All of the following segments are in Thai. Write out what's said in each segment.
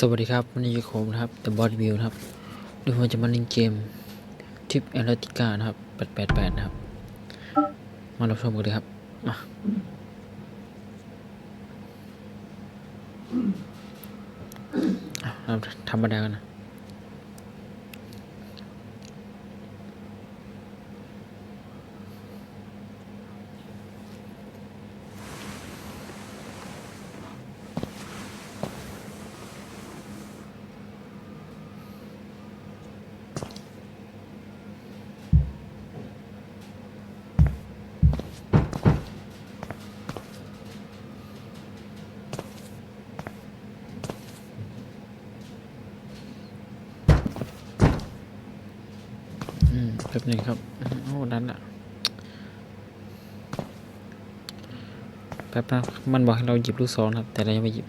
สวัสดีครับวันนี้ผมนะครับ The Boss View นะครับดูผมจะมาเล่นเกมทิปแอลติกานะครับ888นะครับ มารับชมกันเลยครับมาอะเราธรรมดากันนะ อืมแป๊บนึงครับ โอ้ดันละแป๊บนะมันบอกให้เราหยิบลูกศรครับ แต่เรายังไม่หยิบ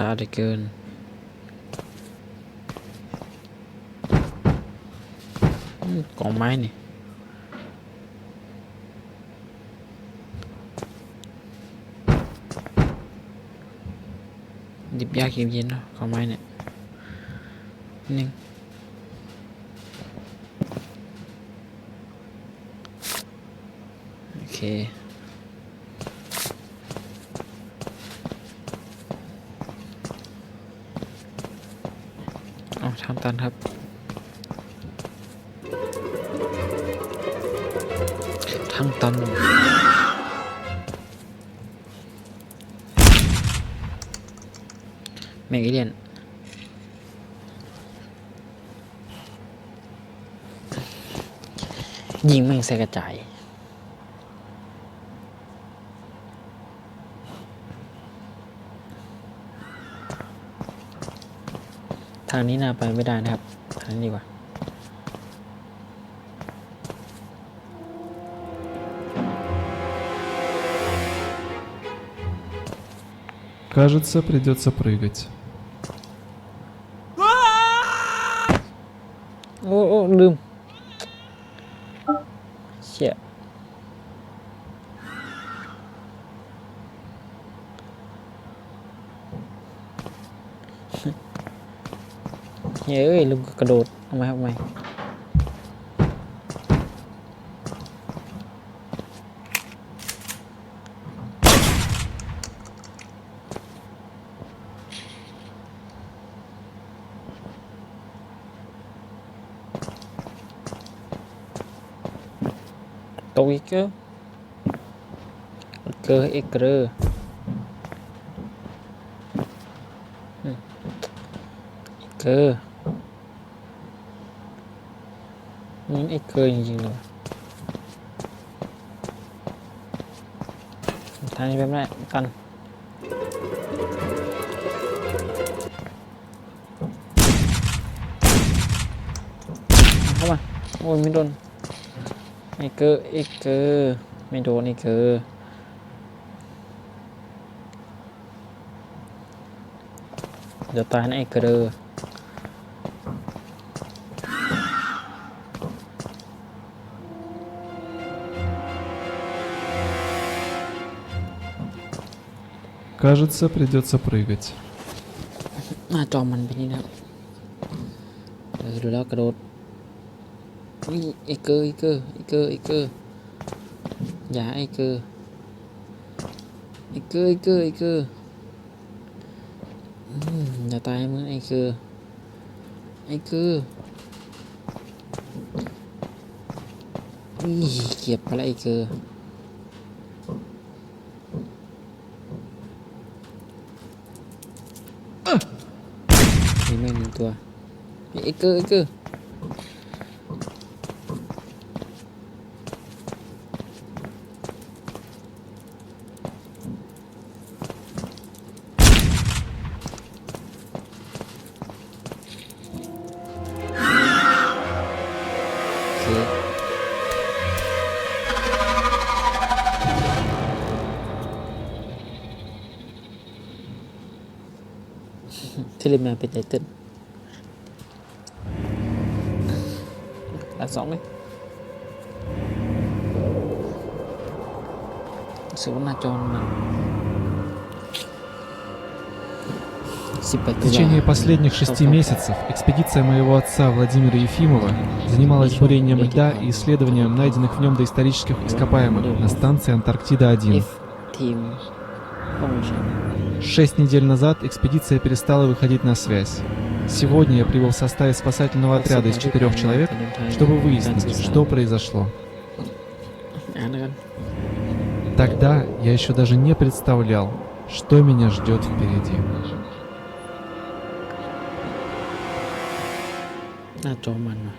ช้าเหลือเกินอกองไม้นี่ดิบยากเย็นๆนะกองไม้เนี่ยนิ่งโอเค กันครับทั้งตันแมงอีเลียนยิงแม่งใส่กระจาย ทางนี้น่าไปไม่ได้นะครับ ทางนี้ดีกว่า Кажется, придется прыгать. เฮ้ยเอ้ยลืมกระโดดเอาไหมเอาไหมตกอีกเกอเกอเอกเกออืมเกอนี่ ไอ้เกอจริงๆเลยทางนี้แบบนี้กันเข้ามา โอ้ยไม่โดนไอ้เกอร์ไอ้เกอร์ไม่โดนไอ้เกอร์เดี๋ยวตายนะไอ้เกอ Кажется, придется прыгать. หน้าจอมันไปนี่นะครับเออดูแล้วกระโดดอุ้ยไอเกอร์ไอเกอร์ไอเกอร์ไอเกอร์อย่าไอเกอร์ไอเกอร์ไอเกอร์ไอเกอร์อืมอย่าตายมึงไอเกอร์ไอเกอร์นี่เก็บไปแล้วไอเกอร์ Ika, Ika. Teleman United that's on me. Sự. В течение последних шести месяцев экспедиция моего отца Владимира Ефимова занималась бурением льда и исследованием найденных в нем доисторических ископаемых на станции Антарктида-1. Шесть недель назад экспедиция перестала выходить на связь. Сегодня я прибыл в составе спасательного отряда из четырех человек, чтобы выяснить, что произошло. Тогда я еще даже не представлял, что меня ждет впереди. А то, мама.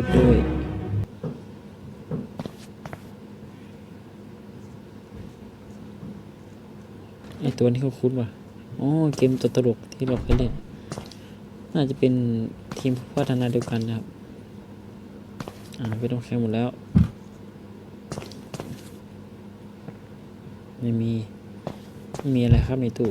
ฟด้วย ไอตัวนี้เขาคุ้นว่ะอ๋อเกมตัวตลกที่เราเคยเล่น น่าจะเป็นทีมพัฒนาเดียวกันนะครับ อ่าไปต้องแข่งหมดแล้ว ไม่มี ไม่มีอะไรครับในตู้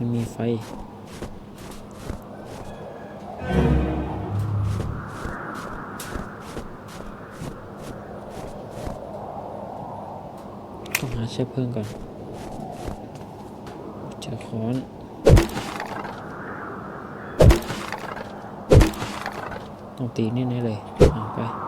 ไม่มีไฟต้องหาเชื้อเพลิงก่อน เจอค้อนต้องตีนี่แน่เลยเอาไป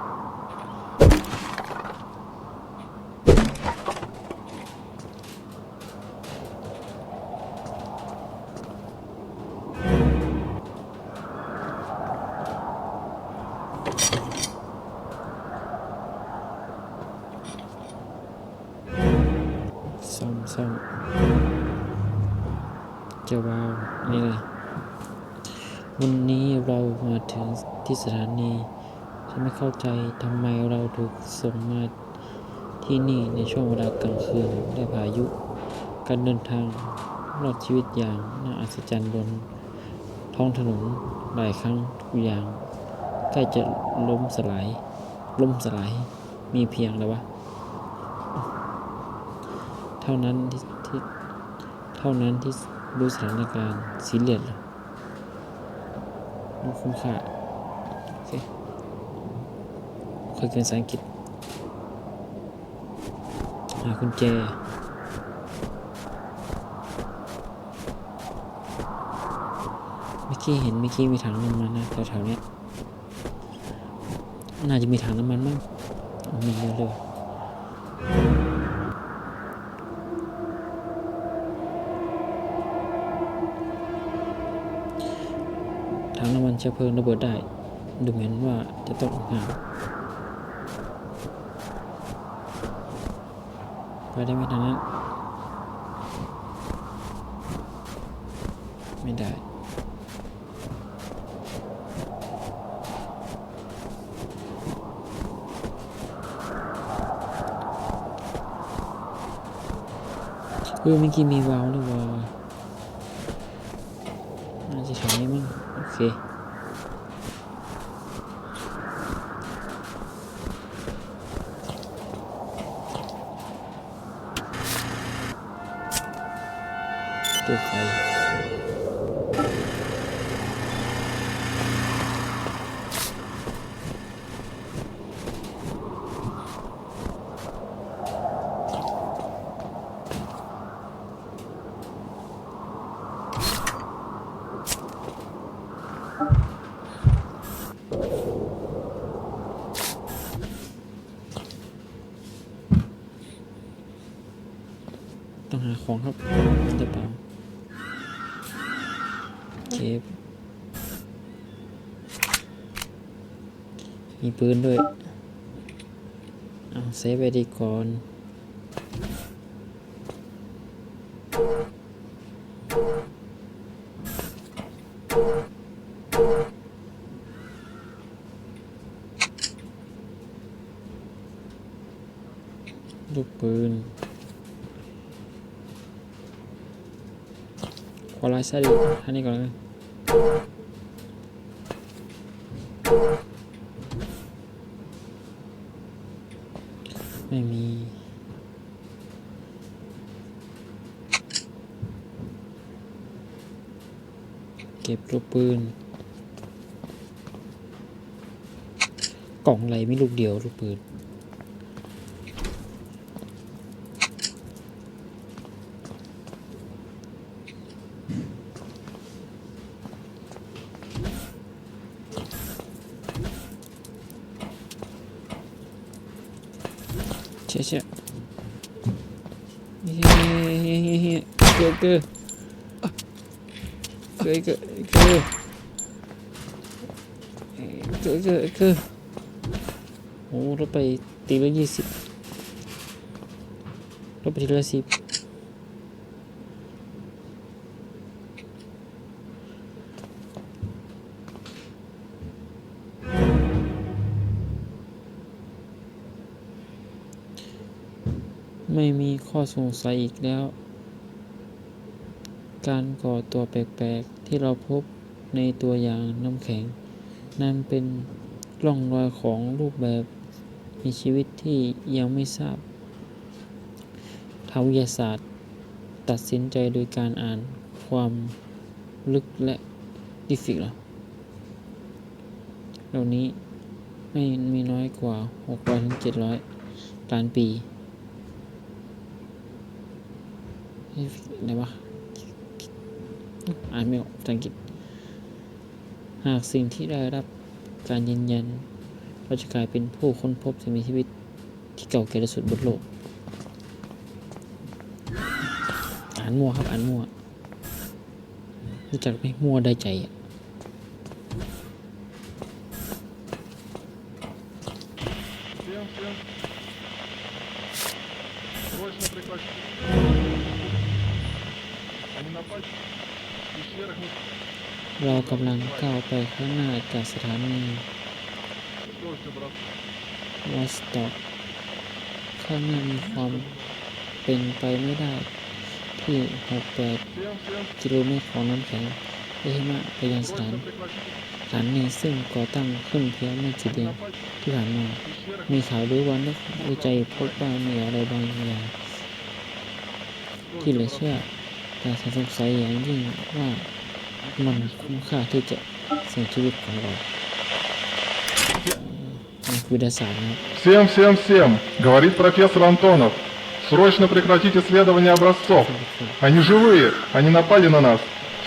สถานี ฉันไม่เข้าใจทำไมเราถูกส่งมาที่นี่ในช่วงเวลากลางคืนและพายุ การเดินทางรอดชีวิตอย่างน่าอัศจรรย์บนท้องถนนหลายครั้งทุกอย่างใกล้จะล้มสลายล่มสลาย มีเพียงอะไรวะ เท่านั้นที่ที่เท่านั้นที่รู้สถานการณ์ซีเรียสหรอคุ้มค่าโอ เคคุยกันภาษาอังกฤษหาคุณแจเมื่อกี้เห็นเมื่อกี้มีถังน้ำมันนะแถวๆนี้น่าจะมีถังน้ำมันมั้งอ๋อมีเยอะเลยถังน้ำมันเชื้อเพลิงระเบิดได้ ดูเหมือนว่าจะต้องออกห่างไปได้ไหมทางนั้น ไม่ได้เออเมื่อกี้มีวาวด้วยวาล์วน่าจะแถวนี้มั้งโอเค ตัวไฟ หาของครับได้เปล่าเก็บมี ปืนด้วย เอาเซฟไว้ดีก่อนลูกปืนควอลไลซ์ดิท่านี้ก่อนเลยไม่มี เก็บ ลูกปืน กล่องอะไรไม่ลูกเดียวลูกปืนเชี่ยเชี่ยเฮ้ยเฮ้ยเฮ้ยเฮ้ยเฮ้ยเกอ เกอเกอเกอเกอเอเกโอ้รถไปตีละยี่สิบรถไปทีละสิบไม่มีข้อสงสัยอีกแล้ว การก่อตัวแปลกๆ ที่เราพบในตัวอย่างน้ำแข็ง นั่นเป็นร่องรอยของรูปแบบมีชีวิตที่ยังไม่ทราบทางวิทยาศาสตร์ ตัดสินใจโดยการอ่านความลึกและดิฟิกเหรอเหล่านี้ไม่มีน้อยกว่า 600ถึง700 ล้านปีเฮ้ไหนวะ อ่านไม่ออกภาษาอังกฤษ หากสิ่งที่ได้รับการยืนยันเราจะกลายเป็นผู้ค้นพบสิ่งมีชีวิตที่เก่าแก่ที่สุดบนโลก อ่านมั่วครับ อ่านมั่วรู้จักไหมมั่วได้ใจอะ กำลังก้าวไปข้างหน้าจากสถานีวอสต็อกข้างหน้ามีความเป็นไปไม่ได้ ที่ 68 กิโลเมตรของน้ำแข็งเอฮิมะไปยังสถานสถานีซึ่งก่อตั้งขึ้นเพียงไม่กี่เดือนที่ผ่านมา มีข่าวด้วยวันนักวิจัยพบว่ามีอะไรบางอย่างที่เหลือเชื่อแต่สงสัยอย่างยิ่งว่า มันคุ้มค่าที่จะเสี่ยงชีวิตของเรานักวิทยาศาสตร์นะครับ Всем, всем, всем, говорит профессор Антонов. Срочно прекратить исследование образцов. Они живые, они напали на нас.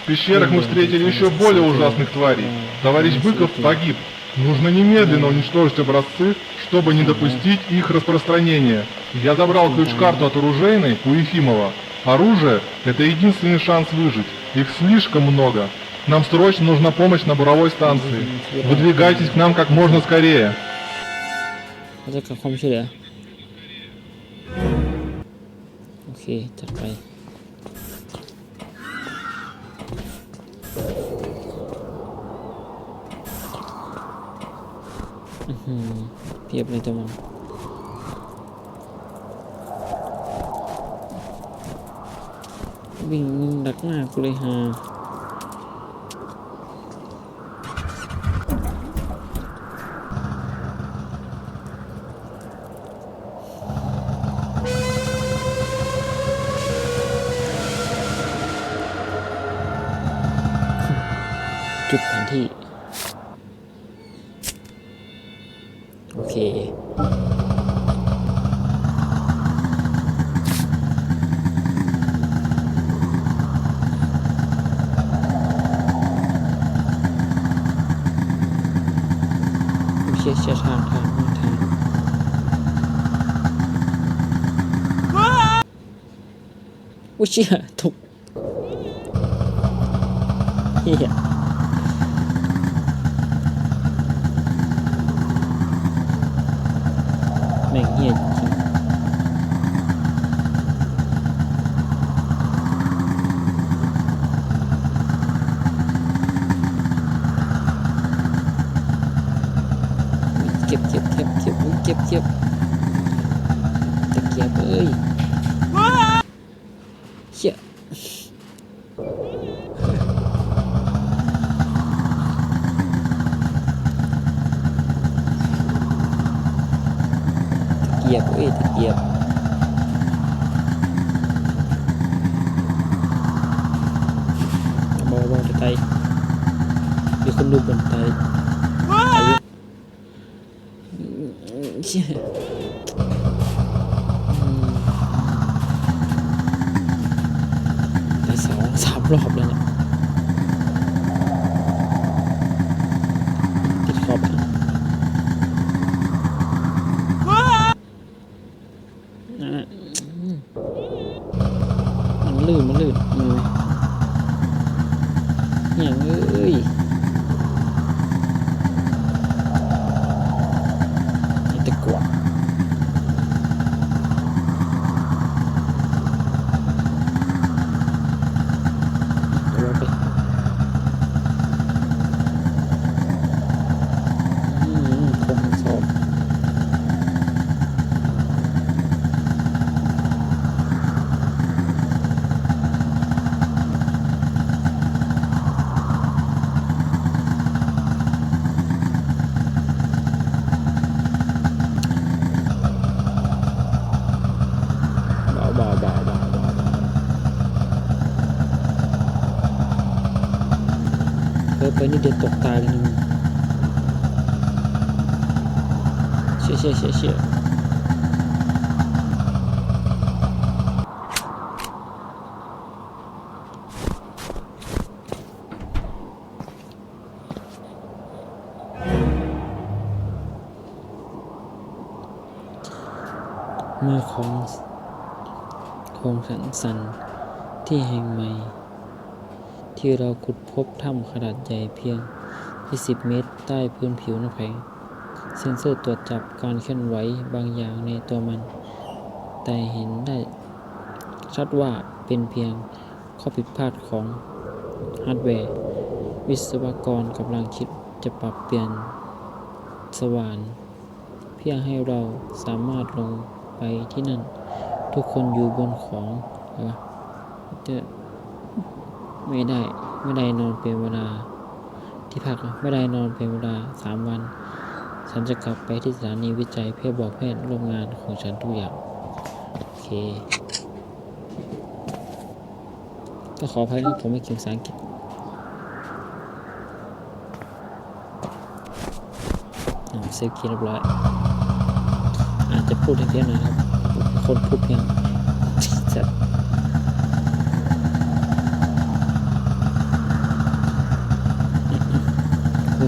В пещерах мы встретили еще более ужасных тварей. Товарищ Быков погиб. Нужно немедленно уничтожить образцы, чтобы не допустить их распространения. Я забрал ключ-карту от оружейной у Ефимова. Оружие – это единственный шанс выжить. Их слишком много. Нам срочно нужна помощь на буровой станции. Выдвигайтесь к нам как можно скорее. Это как вам сюда? Окей, терпай. Угу, первый домой. วิ่งดักหน้ากูเลยฮา เชี่ยวชาญทางทางทางอุ้ยเชี่ยถูกเฮียแม่งเฮียจริงเก็บเก็บเก็บเก็บอุ๊ยเก็บเก็บตะเกียบเอ้ยเชี่ยตะ เกียบเอ้ยตะเกียบบอบอตะไคร้มีคนดูบนไตเชี่ยสองสามรอบแล้วเนี่ยติดขอบอะนั่นน่ะอืมมันลื่นมันลื่นมืออย่างเอ้ยไอ้ตะกวา เอาไปอืมคงสอบเบาเบาเบาเบาเบาเบา เออไป นี่เดี๋ยวตกตายเลยนะมึงเชี่ยเชี่ยเชี่ยเชี่ยเมื่อของของสันสันที่แห่งใหม่ ที่เราขุดพบถ้ำขนาดใหญ่เพียง 20 เมตร ใต้พื้นผิวน้ำแข็งเซ็นเซอร์ตรวจจับการเคลื่อนไหวบางอย่างในตัวมัน แต่เห็นได้ชัดว่าเป็นเพียงข้อผิดพลาดของฮาร์ดแวร์ วิศวกรกำลังคิดจะปรับเปลี่ยนสว่านเพียงให้เราสามารถลงไปที่นั่น ทุกคนอยู่บนของอะไรวะจะ ไม่ได้ไม่ได้นอนเป็นเวลาที่พักไม่ได้นอนเป็นเวลาสามวัน ฉันจะกลับไปที่สถานีวิจัยเพื่อบอกแพทย์ร่วมงานของฉันทุกอย่าง โอเค ก็ขออภัยนะผมไม่เก่งภาษาอังกฤษเซฟคีย์เรียบร้อย อาจจะพูดให้เพียนหน่อยครับ คนพูดเพี้ยนจะมีคนพูด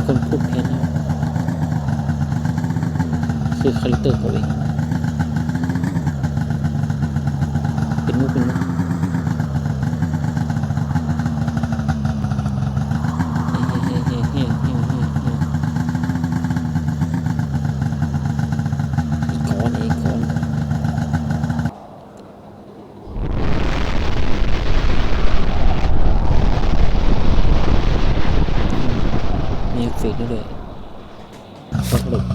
เพี้ยนนะคือคาแรคเตอร์เขาเองเป็นมุกเป็นมุกเฮ้เฮ้เฮ้เฮ้เฮ้เฮ้เฮ้อีกก้อนอีกก้อนมีเอฟเฟกต์ด้วยตกหลุด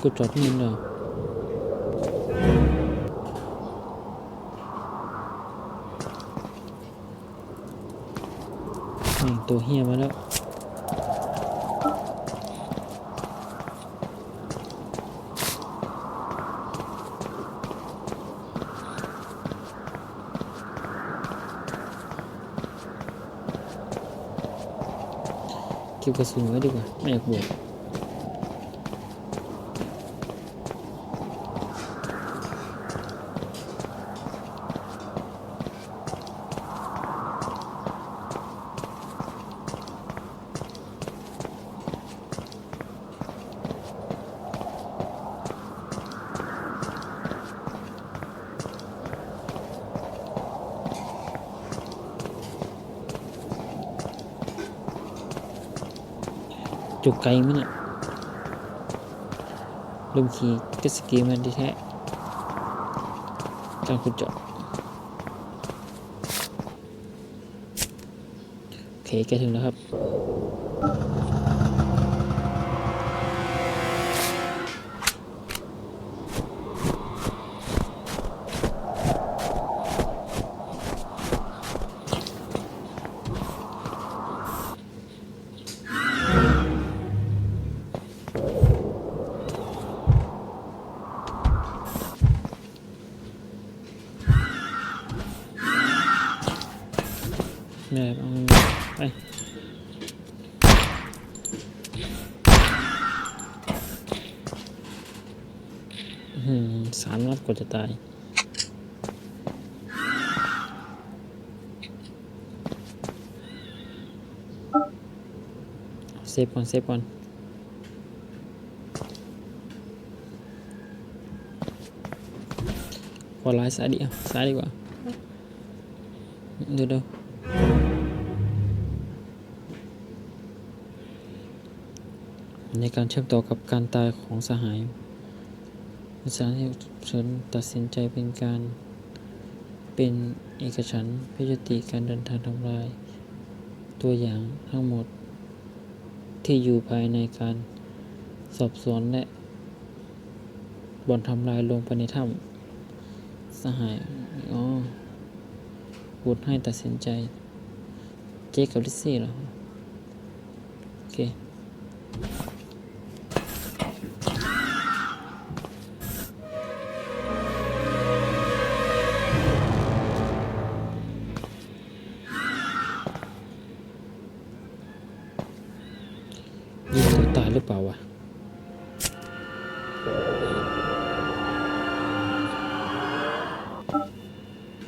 อ้าวกูจอดที่นี่เหรอแม่งตัวเฮียมาแล้วเก็บกระสุนไว้ดีกว่าไม่อยากบวก จุกไกลมั้ยน่ะลืมขี่เจ็สกีมันดีแท้การขุดเจาะโอเคแกถึงแล้วครับ สามนัดกว่าจะตาย เซฟก่อน เซฟก่อนขอไลน์ซ้ายดีอะซ้ายดีกว่า เดี๋ยวเดี๋ยวในการเชื่อมต่อกับการตายของสหาย สารที่เฉินตัดสินใจเป็นการเป็นเอกฉันท์พื่อยุติการเดินทางทำลาย ตัวอย่างทั้งหมด ที่อยู่ภายในการสอบสวนและบ่อนทำลายลงไปในถ้ำสหายอ๋อบุตให้ตัดสินใจ เจคกับลิซี่เหรอ โอเค справа.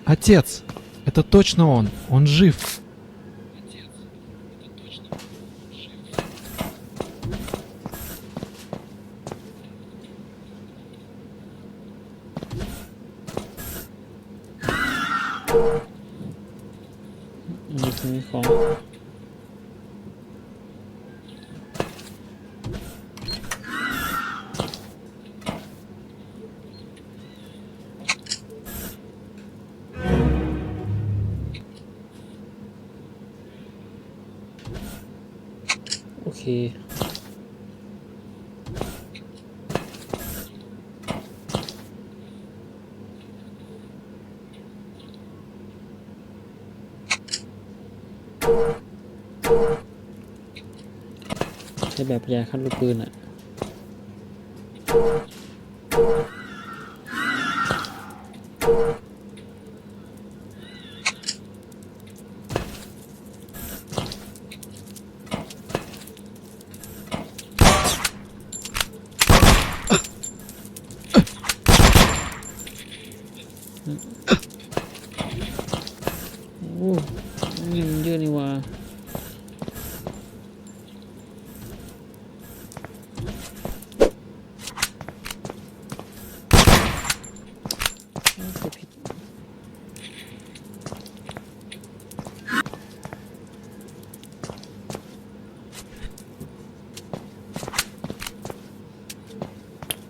Отец! Это точно он! Он жив! โอเค ใช้แบบยาคัดลูกปืนอะอ้นี่มันเยอะนี่หว่า กดผิด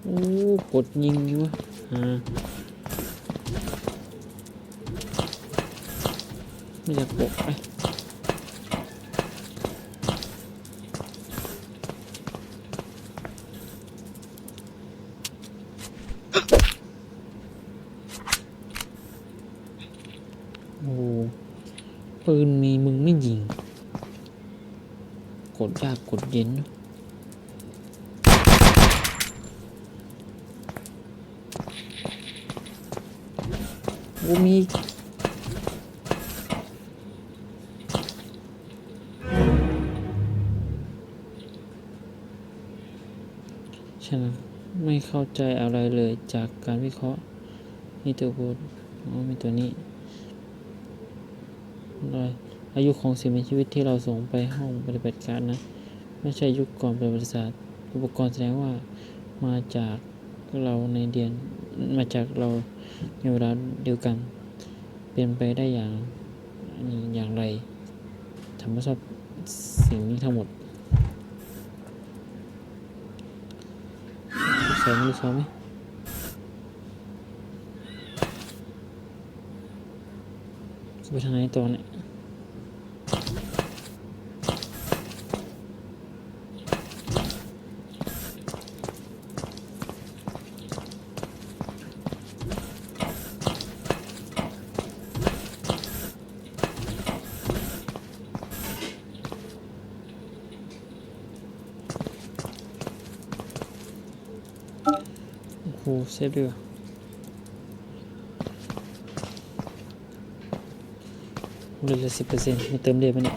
โอ้กดยิงอยู่วะอ่าไม่อยากกไปโอ้ปืนมีมึงไม่ยิง กดยากกดเย็นเนอะโอ้มี ฉันไม่เข้าใจอะไรเลยจากการวิเคราะห์นี่ตัวพูดอ๋อมีตัวนี้อายุของสิ่งมีชีวิตที่เราส่งไปห้องปฏิบัติการนะ ไม่ใช่ยุคก่อนประวัติศาสตร์ อุปกรณ์แสดงว่ามาจากเราในเดือนมาจากเราในเวลาเดียวกัน เป็นไปได้อย่างอย่างไรทำให้ชอบสิ่งนี้ทั้งหมด สองมี สองไหเนี่ยโหเซฟดีว่ะเหลือสิบเปอร์เซ็นต์มีเติมเรือนไหมเนี่ย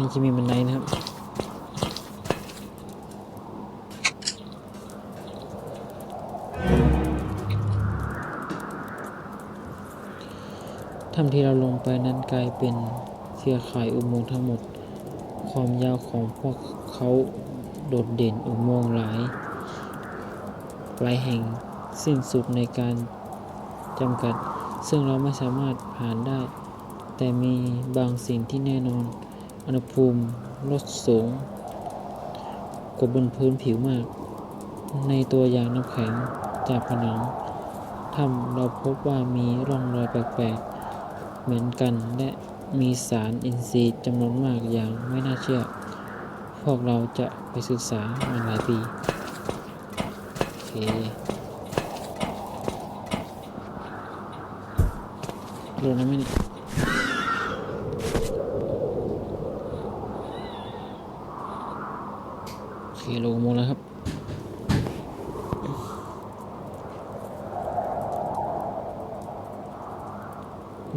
นี้จะมีบันไดนะครับถ้ำที่เราลงไปนั้นกลายเป็นเครือข่ายอุโมงค์ทั้งหมด ความยาวของพวกเขาโดดเด่นอุโมงค์หลายหลายแห่งสิ้นสุดในการจำกัด ซึ่งเราไม่สามารถผ่านได้ แต่มีบางสิ่งที่แน่นอน อุณหภูมิลดสูงกว่าบนพื้นผิวมาก ในตัวอย่างน้ำแข็งจากผนังถ้ำเราพบว่ามีร่องรอยแปลกๆ เหมือนกันและมีสารอินทรีย์จำนวนมากอย่างไม่น่าเชื่อ พวกเราจะไปศึกษามาหลายปี โอเครู้นะไหมเนี่ย โอ เคลงมดแล้วครับ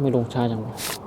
ไม่ลงช้าจังวะ